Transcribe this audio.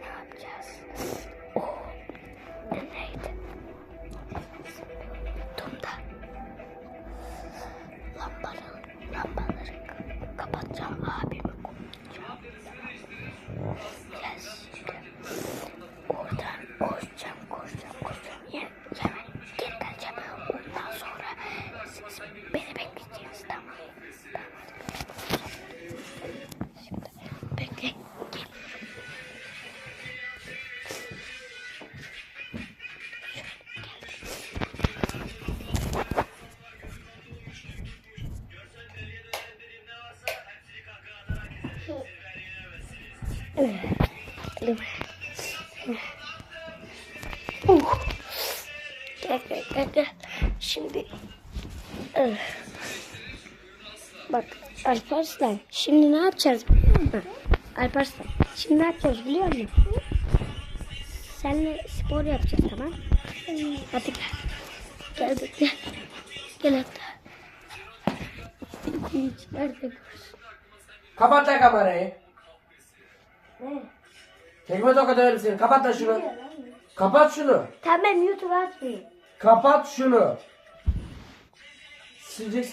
Ne yapacağız? Oh. Ne neydi? Tumda. Lambaları, lambaları kapatacağım abimi Uh. Gel gel gel gel. Şimdi eh. bak Alparslan şimdi ne yapacağız biliyor musun? Alparslan şimdi ne yapacağız biliyor musun? Seninle spor yapacağız tamam? Hadi gel. Gel gel. Gel, hatta. Nerede? Kapat da kamerayı. Ne? Tekme tokat öyle seni. Kapat da şunu. Kapat şunu. Tamam YouTube atmayayım. Kapat şunu. Sileceksin.